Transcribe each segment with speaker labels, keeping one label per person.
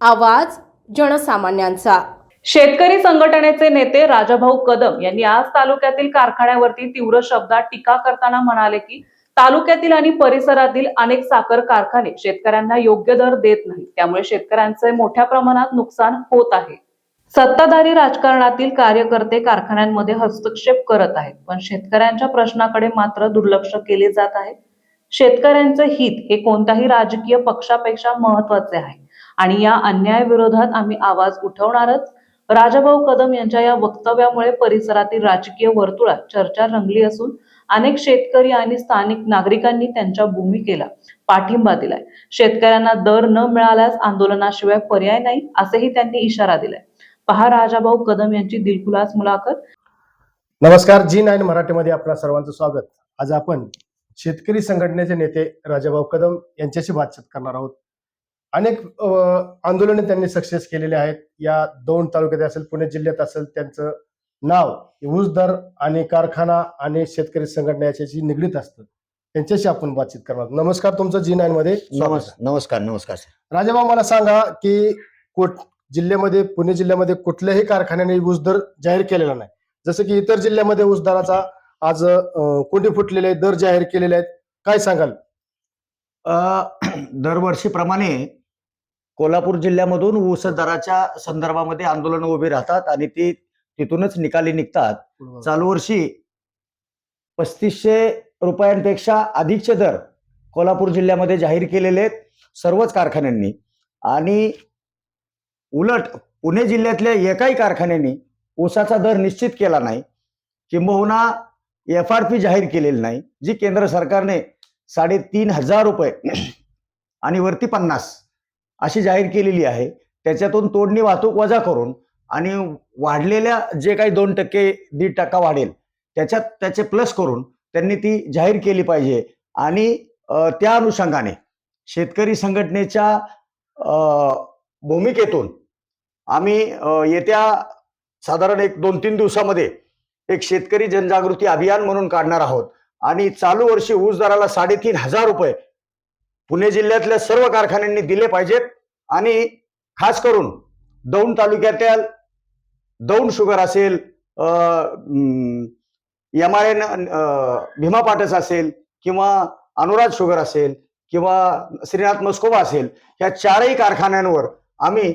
Speaker 1: आवाज जनसामान्यांचा.
Speaker 2: शेतकरी संघटनेचे नेते राजाभाऊ कदम यांनी आज तालुक्यातील कारखान्यावरती तीव्र शब्दात टीका करताना म्हणाले की तालुक्यातील आणि परिसरातील अनेक साखर कारखाने शेतकऱ्यांना योग्य दर देत नाहीत. त्यामुळे शेतकऱ्यांचे मोठ्या प्रमाणात नुकसान होत आहे. सत्ताधारी राजकारणातील कार्यकर्ते कारखान्यांमध्ये हस्तक्षेप करत आहेत पण शेतकऱ्यांच्या प्रश्नाकडे मात्र दुर्लक्ष केले जात आहे. शेतकऱ्यांचे हित हे कोणत्याही राजकीय पक्षापेक्षा महत्त्वाचे आहे. आणि या अन्यायाविरोधात आम्ही आवाज उठवणारच. राजाभाऊ कदम यांच्या या वक्तव्यामुळे परिसरातील राजकीय वर्तुळात चर्चा रंगली असून अनेक शेतकरी आणि स्थानिक नागरिकांनी त्यांच्या भूमिकेला पाठिंबा दिलाय. शेतकऱ्यांना दर न मिळाल्यास आंदोलनाशिवाय पर्याय नाही असेही त्यांनी इशारा दिलाय. पहा राजाभाऊ कदम यांची दिलखुलास मुलाखत.
Speaker 3: नमस्कार जी नाईन मराठीमध्ये आपल्या सर्वांचं स्वागत. आज आपण शेतकरी संघटनेचे नेते राजाभाऊ कदम यांच्याशी बातचीत करणार आहोत. अनेक आंदोलने त्यांनी सक्सेस केलेले आहेत. या दोन तालुक्यात असेल पुणे जिल्ह्यात असेल त्यांचं नाव ऊस दर आणि कारखाना आणि शेतकरी संघटना याच्याशी निगडीत असतं त्यांच्याशी आपण बातचीत करणार. नमस्कार तुमचं जी नाईन मध्ये
Speaker 4: नमस्कार नमस्कार
Speaker 3: राजाभाऊ मला सांगा की कोट जिल्ह्यामध्ये पुणे जिल्ह्यामध्ये कुठल्याही कारखान्याने ऊस दर जाहीर केलेला नाही. जसं की इतर जिल्ह्यामध्ये ऊस दराचा आज कोंडी फुटलेले दर जाहीर केलेले आहेत. काय सांगाल?
Speaker 4: अ, दरवर्षीप्रमाणे कोल्हापूर जिल्ह्यामधून ऊस दराच्या संदर्भामध्ये आंदोलन उभी राहतात आणि ती तिथूनच निकाली निघतात. चालू वर्षी पस्तीसशे रुपयांपेक्षा अधिकचे दर कोल्हापूर जिल्ह्यामध्ये जाहीर केलेले आहेत सर्वच कारखान्यांनी. आणि उलट पुणे जिल्ह्यातल्या एकाही कारखान्याने ऊसाचा दर निश्चित केला नाही किंबहुना एफ आर पी जाहीर केलेली नाही जी केंद्र सरकारने साडेतीन हजार रुपये आणि वरती पन्नास अशी जाहीर केलेली आहे. त्याच्यातून तोडणी वाहतूक वजा करून आणि वाढलेल्या जे काही दोन टक्के दीड टक्का वाढेल त्याच्यात त्याचे प्लस करून त्यांनी ती जाहीर केली पाहिजे. आणि त्या अनुषंगाने शेतकरी संघटनेच्या भूमिकेतून आम्ही येत्या साधारण एक दोन तीन दिवसामध्ये एक शेतकरी जनजागृती अभियान म्हणून काढणार आहोत. आणि चालू वर्षी ऊस दराला साडेतीन हजार रुपये पुणे जिल्ह्यातल्या सर्व कारखान्यांनी दिले पाहिजेत आणि खास करून दौंड तालुक्यातील दौंड शुगर असेल M R N Bhima Patas असेल किंवा अनुराज शुगर असेल किंवा श्रीनाथ मस्कोबा असेल ह्या चारही कारखान्यांवर आम्ही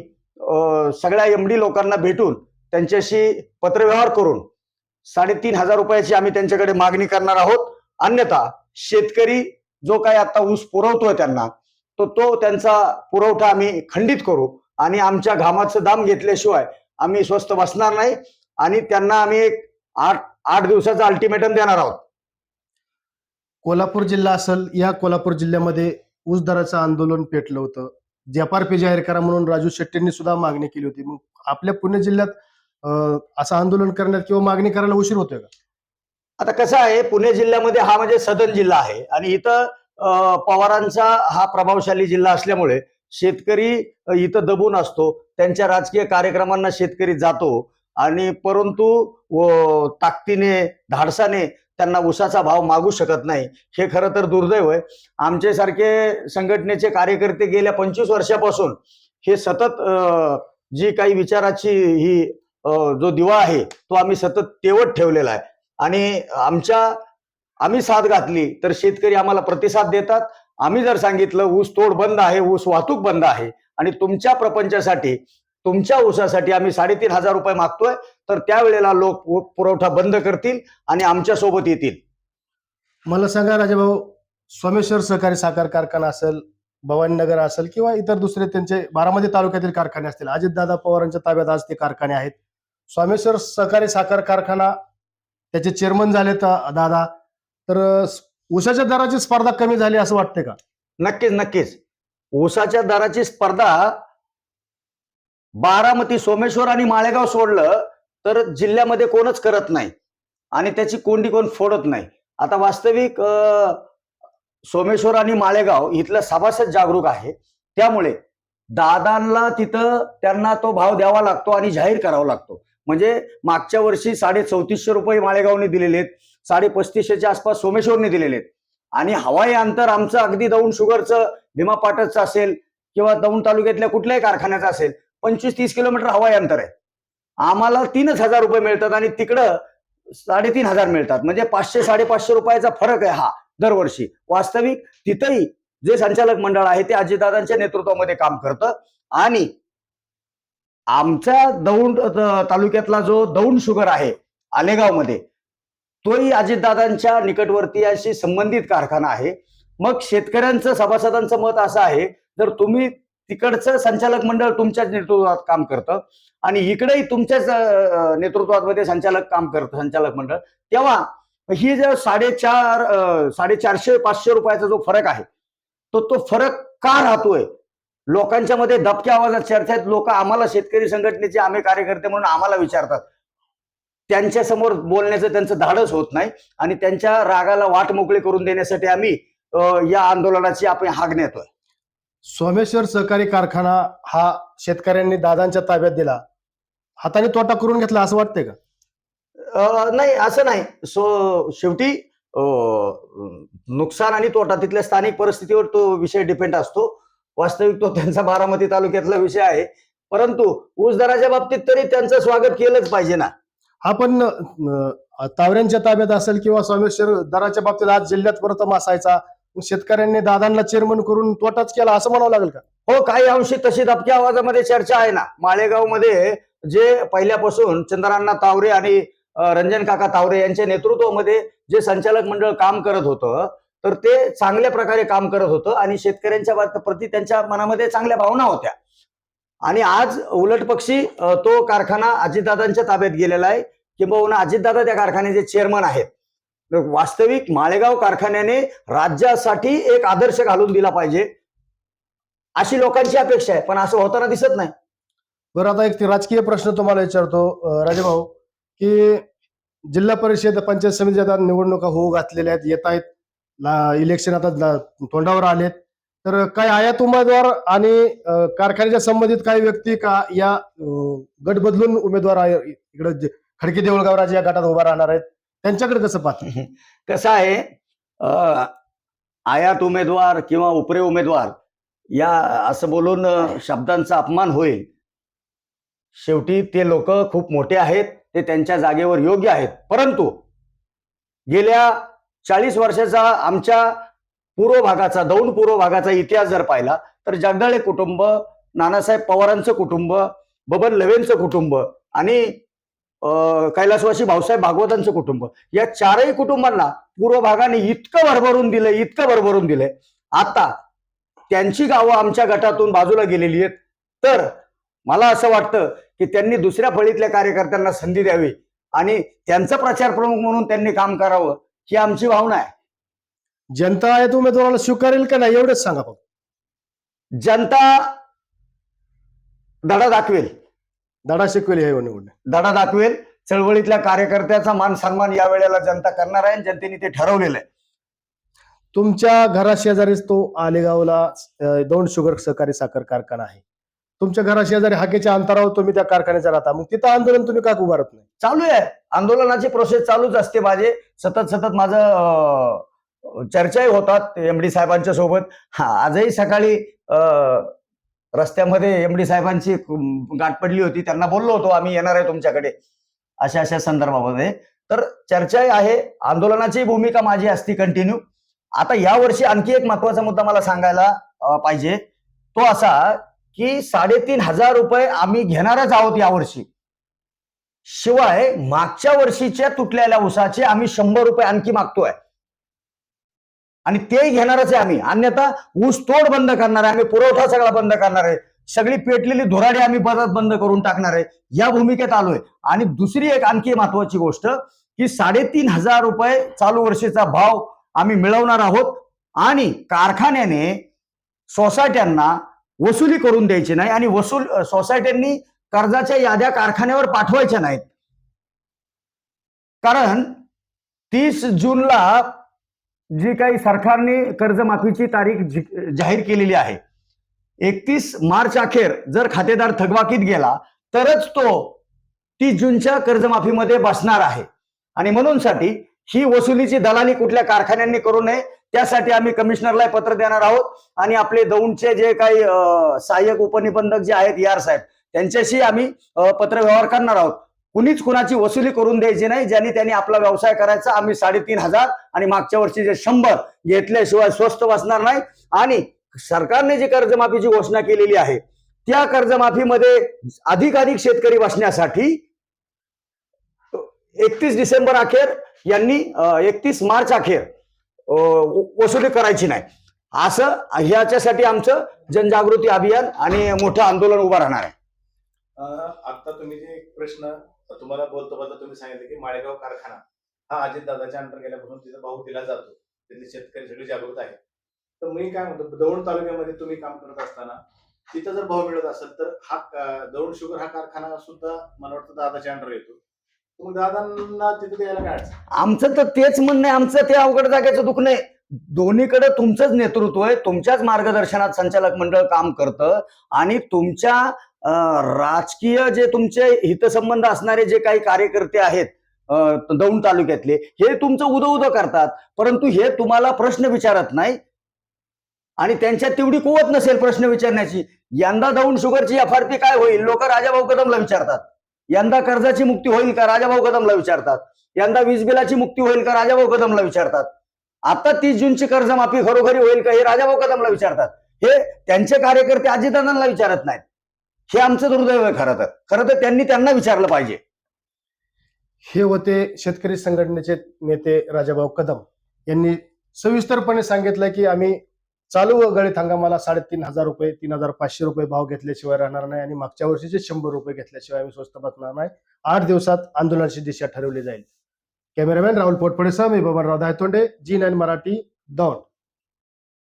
Speaker 4: सगळ्या एम डी लोकांना भेटून त्यांच्याशी पत्रव्यवहार करून साडेतीन हजार रुपयाची आम्ही त्यांच्याकडे मागणी करणार आहोत. अन्यथा शेतकरी जो काही आता ऊस पुरवतोय त्यांना तो तो त्यांचा पुरवठा आम्ही खंडित करू आणि आमच्या घामाचं दाम घेतल्याशिवाय आम्ही स्वस्त बसणार नाही आणि त्यांना आम्ही एक आठ आठ दिवसाचा अल्टिमेटम देणार आहोत.
Speaker 3: कोल्हापूर जिल्हा असेल या कोल्हापूर जिल्ह्यामध्ये ऊस दराचं आंदोलन पेटलं होतं. पी जाहीर करा म्हणून राजू शेट्टींनी सुद्धा मागणी केली होती. मग आपल्या पुणे जिल्ह्यात असं आंदोलन करण्यात किंवा मागणी करायला उशीर होतोय का?
Speaker 4: आता कसं आहे पुणे जिल्ह्यामध्ये हा म्हणजे सदन जिल्हा आहे आणि इथं पवारांचा हा प्रभावशाली जिल्हा असल्यामुळे शेतकरी इथं दबून असतो त्यांच्या राजकीय कार्यक्रमांना शेतकरी जातो आणि परंतु व- ताकदीने धाडसाने त्यांना उसाचा भाव मागू शकत नाही. हे खरं तर दुर्दैव आहे. आमच्यासारखे संघटनेचे कार्यकर्ते गेल्या पंचवीस वर्षापासून हे सतत जी काही विचाराची ही जो दिवा आहे तो आम्ही सतत तेवत ठेवलेला आहे. आणि आमच्या आम्ही साथ घातली तर शेतकरी आम्हाला प्रतिसाद देतात. आम्ही जर सांगितलं ऊस तोड बंद आहे ऊस वाहतूक बंद आहे आणि तुमच्या प्रपंचासाठी तुमच्या ऊसासाठी आम्ही साडेतीन हजार रुपये मागतोय तर त्यावेळेला लोक पुरवठा बंद करतील आणि आमच्यासोबत येतील.
Speaker 3: मला सांगा राजाभाऊ सोमेश्वर सहकारी साखर कारखाना असेल भवानीनगर असेल किंवा इतर दुसरे त्यांचे बारामती तालुक्यातील कारखाने असतील अजितदादा पवारांच्या ताब्यात आज ते कारखाने आहेत. सोमेश्वर सहकारी साखर कारखाना त्याचे चेअरमन झाले दादा. तर उसाच्या ऊसाच्या दराची स्पर्धा कमी झाली असं वाटतंय का?
Speaker 4: नक्कीच नक्कीच. ऊसाच्या दराची स्पर्धा बारामती सोमेश्वर आणि माळेगाव सोडलं तर जिल्ह्यामध्ये कोणच करत नाही. आणि त्याची कोंडी कोण फोडत नाही. आता वास्तविक सोमेश्वर आणि माळेगाव इथलं सभासद जागरूक आहे. त्यामुळे दादांना तिथं त्यांना तो भाव द्यावा लागतो आणि जाहीर करावा लागतो. म्हणजे मागच्या वर्षी साडे चौतीसशे रुपये माळेगावने दिलेले आहेत. साडे पस्तीसशेच्या आसपास सोमेश्वरने दिलेले आहेत. आणि हवाई अंतर आमचं अगदी दौंड शुगरचं भीमा पाटसचं असेल किंवा दौंड तालुक्यातल्या कुठल्याही कारखान्याचा असेल पंचवीस तीस किलोमीटर हवाई अंतर आहे. आम्हाला तीनच हजार रुपये मिळतात आणि तिकडं साडेतीन हजार मिळतात. म्हणजे पाचशे साडेपाचशे रुपयाचा फरक आहे हा दरवर्षी. वास्तविक तिथंही जे संचालक मंडळ आहे ते अजितदादांच्या नेतृत्वामध्ये काम करतं. आणि आमच्या दौंड तालुक्यातला जो दौंड शुगर आहे आलेगावमध्ये तोही अजितदादांच्या निकटवर्तीयाशी संबंधित कारखाना आहे. मग शेतकऱ्यांचं सभासदांचं मत असं आहे जर तुम्ही तिकडचं संचालक मंडळ तुमच्याच नेतृत्वात काम करतं आणि इकडेही तुमच्याच नेतृत्वात नेतृत्वामध्ये संचालक काम करतं संचालक मंडळ तेव्हा ही जो साडेचार साडेचारशे पाचशे रुपयाचा जो फरक आहे तो तो फरक का राहतोय? लोकांच्या मध्ये दबक्या आवाजात चर्चा आहेत. लोक आम्हाला शेतकरी संघटनेचे आम्ही कार्यकर्ते म्हणून आम्हाला विचारतात. त्यांच्यासमोर बोलण्याचं त्यांचं धाडस होत नाही आणि त्यांच्या रागाला वाट मोकळी करून देण्यासाठी आम्ही या आंदोलनाची आपण हाक नेतोय.
Speaker 3: सोमेश्वर सहकारी कारखाना हा शेतकऱ्यांनी दादांच्या ताब्यात दिला. हाताने तोटा करून घेतला असं वाटतंय का?
Speaker 4: नाही असं नाही. सो शेवटी नुकसान आणि तोटा तिथल्या स्थानिक परिस्थितीवर तो विषय डिपेंड असतो. वास्तविक तो त्यांचा बारामती तालुक्यातला विषय आहे. परंतु ऊस दराच्या बाबतीत तरी त्यांचं स्वागत केलंच पाहिजे ना.
Speaker 3: हा पण अं, तावऱ्यांच्या ताब्यात असेल किंवा सोमेश्वर दराच्या बाबतीत आज जिल्ह्यात प्रथम असायचा शेतकऱ्यांनी दादांना चेअरमन करून तोटाच केला असं म्हणावं लागेल का?
Speaker 4: हो काही अंशी तशी दबक्या आवाजामध्ये चर्चा आहे ना. माळेगावमध्ये जे पहिल्यापासून चंद्रांना तावरे आणि रंजन काका तावरे यांच्या नेतृत्वामध्ये जे संचालक मंडळ काम करत होतं तर ते चांगल्या प्रकारे काम करत होतं आणि शेतकऱ्यांच्या प्रति त्यांच्या मनामध्ये चांगल्या भावना होत्या. आणि आज उलट पक्षी तो कारखाना अजितदादांच्या ताब्यात गेलेला आहे. किंबहुना अजितदादा त्या कारखान्याचे चेअरमन आहेत. वास्तविक माळेगाव कारखान्याने राज्यासाठी एक आदर्श घालून दिला पाहिजे. अशी लोकांची अपेक्षा आहे पण असं होताना दिसत नाही.
Speaker 3: बरं आता एक ते राजकीय प्रश्न तुम्हाला विचारतो राजेभाऊ की जिल्हा परिषद पंचायत समितीच्या निवडणुका होऊ घातलेल्या आहेत येत आहेत. इलेक्शन आता तोंडावर आलेत. तर काय आयात उमेदवार आणि कारखान्याच्या संबंधित काही व्यक्ती का या गट बदलून उमेदवार आहे- इकडे जे खडकी या गटात उभा राहणार आहेत. त्यांच्याकडे कसं पाहत?
Speaker 4: कसं आहे अं, आयात उमेदवार किंवा उपरे उमेदवार या असं बोलून शब्दांचा अपमान होईल. शेवटी ते लोक खूप मोठे आहेत ते त्यांच्या जागेवर योग्य आहेत. परंतु गेल्या चाळीस वर्षाचा आमच्या पूर्व भागाचा दौंड पूर्व भागाचा इतिहास जर पाहिला तर जगदाळे कुटुंब नानासाहेब पवारांचं कुटुंब बबन लवेंचं कुटुंब आणि अं, कैलासवासी भाऊसाहेब भागवतांचं कुटुंब या चारही कुटुंबांना पूर्व भागाने इतकं भरभरून दिलंय इतकं भरभरून दिलंय. आता त्यांची गावं आमच्या गटातून बाजूला गेलेली आहेत. तर मला असं वाटतं की त्यांनी दुसऱ्या फळीतल्या कार्यकर्त्यांना संधी द्यावी आणि त्यांचा प्रचार प्रमुख म्हणून त्यांनी काम करावं. ही आमची भावना आहे.
Speaker 3: जनता आयात उमेदवाराला स्वीकारेल का नाही एवढंच सांगा फक्त.
Speaker 4: जनता धडा दाखवेल.
Speaker 3: धडा शिकवेल हे निवडणूक.
Speaker 4: धडा दाखवेल. चळवळीतल्या कार्यकर्त्याचा मान सन्मान या वेळेला जनता करणार आहे आणि जनतेने ते ठरवलेलं आहे.
Speaker 3: तुमच्या घराशेजारीच तो आलेगावला अं, दोन शुगर सहकारी साखर कारखाना आहे. तुमच्या घराशेजारी हाकेच्या अंतरावर तुम्ही त्या कारखान्याचा राहता. मग तिथं आंदोलन तुम्ही का उभारत नाही?
Speaker 4: चालू आहे. आंदोलनाची प्रोसेस चालूच असते माझे. सतत सतत माझं चर्चाही होतात एम डी साहेबांच्या सोबत. हा आजही सकाळी अं, रस्त्यामध्ये एम डी साहेबांची गाठ पडली होती. त्यांना बोललो होतो आम्ही येणार आहे तुमच्याकडे. अशा अशा संदर्भामध्ये. तर चर्चाही आहे. आंदोलनाची भूमिका माझी असती कंटिन्यू आता यावर्षी आणखी एक महत्त्वाचा मुद्दा मला सांगायला पाहिजे. तो असा की साडेतीन हजार रुपये आम्ही घेणारच आहोत यावर्षी. शिवाय मागच्या वर्षीच्या तुटलेल्या उसाचे आम्ही शंभर रुपये आणखी मागतोय. आणि ते घेणारच आहे आम्ही. अन्यथा ऊस तोड बंद करणार आहे आम्ही पुरवठा सगळा बंद करणार आहे. सगळी पेटलेली धुराडी आम्ही परत बंद करून टाकणार आहे. या भूमिकेत आलोय. आणि दुसरी एक आणखी महत्वाची गोष्ट की साडेतीन हजार रुपये चालू वर्षीचा भाव आम्ही मिळवणार आहोत. आणि कारखान्याने सोसायट्यांना वसुली करून द्यायची नाही आणि वसूल सोसायट्यांनी कर्जाच्या याद्या कारखान्यावर पाठवायच्या नाहीत. कारण तीस जूनला जी काही सरकारने कर्जमाफीची तारीख जाहीर केलेली आहे एकतीस मार्च अखेर जर खातेदार थकबाकीत गेला तरच तो तीस जूनच्या कर्जमाफीमध्ये बसणार आहे. आणि म्हणून साठी ही वसुलीची दलाली कुठल्या कारखान्यांनी करू नये त्यासाठी आम्ही कमिशनरला पत्र देणार आहोत. आणि आपले दौंडचे जे काही अं, सहाय्यक उपनिबंधक जे आहेत यार साहेब त्यांच्याशी आम्ही पत्रव्यवहार करणार आहोत. कुणीच कुणाची वसुली करून द्यायची नाही ज्यांनी त्यांनी आपला व्यवसाय करायचा आम्ही साडेतीन हजार आणि मागच्या वर्षी जे शंभर घेतल्याशिवाय स्वस्त बसणार नाही. आणि सरकारने जी कर्जमाफीची घोषणा केलेली आहे त्या कर्जमाफीमध्ये अधिकाधिक शेतकरी बसण्यासाठी एकतीस डिसेंबर अखेर यांनी एकतीस मार्च अखेर वसुली करायची नाही. असं ह्याच्यासाठी आमचं जनजागृती अभियान आणि मोठं आंदोलन उभं राहणार आहे.
Speaker 5: आता तुम्ही जे एक प्रश्न तुम्हाला बोलतो बोलता तुम्ही सांगितलं की माळेगाव कारखाना हा अजित दादाच्या अंडर गेल्यापासून तिचा भाऊ दिला जातो. तिथले शेतकरी सगळे जागृत आहे तर मी काय म्हणतो दौंड तालुक्यामध्ये तुम्ही काम करत असताना तिथं जर भाव मिळत असेल तर हा दौंड शुगर हा कारखाना सुद्धा मला वाटतं दादाच्या अंडर येतो. मग दादांना तिथे द्यायला काय अडचण?
Speaker 4: आमचं तर तेच म्हणणं आहे. आमचं ते अवघड जागेचं दुखणं नाही. दोन्हीकडे तुमचंच नेतृत्व आहे. तुमच्याच मार्गदर्शनात संचालक मंडळ काम करतं. आणि तुमच्या अं, राजकीय जे तुमचे हितसंबंध असणारे जे काही कार्यकर्ते आहेत अं, दौंड तालुक्यातले हे तुमचं उदो उदो करतात. परंतु हे तुम्हाला प्रश्न विचारत नाही. आणि त्यांच्यात तेवढी कुवत नसेल प्रश्न विचारण्याची. यंदा दौंड शुगरची एफ काय होईल? लोक राजाभाऊ कदमला विचारतात. यंदा कर्जाची मुक्ती होईल का? राजाभाऊ कदमला विचारतात. यंदा वीज बिलाची मुक्ती होईल का? राजाभाऊ कदमला विचारतात. आता तीस जूनची कर्जमाफी खरोखरी होईल का? हे राजाभाऊ कदमला विचारतात. हे त्यांचे कार्यकर्ते अजितदादांना विचारत नाहीत. हे आमचं दुर्दैव आहे खरं तर. खरं तर त्यांनी त्यांना विचारलं पाहिजे.
Speaker 3: हे होते शेतकरी संघटनेचे नेते राजाभाऊ कदम. यांनी सविस्तरपणे सांगितलं की आम्ही चालू व गळीत हंगामाला साडेतीन हजार रुपये तीन हजार पाचशे रुपये भाव घेतल्याशिवाय राहणार नाही आणि मागच्या वर्षीचे शंभर रुपये घेतल्याशिवाय आम्ही स्वस्त बसणार नाही. आठ दिवसात आंदोलनाची दिशा ठरवली जाईल. कॅमेरामॅन राहुल पोटफडेसह मी बबनराव दायतोंडे जी नाईन मराठी दौंड.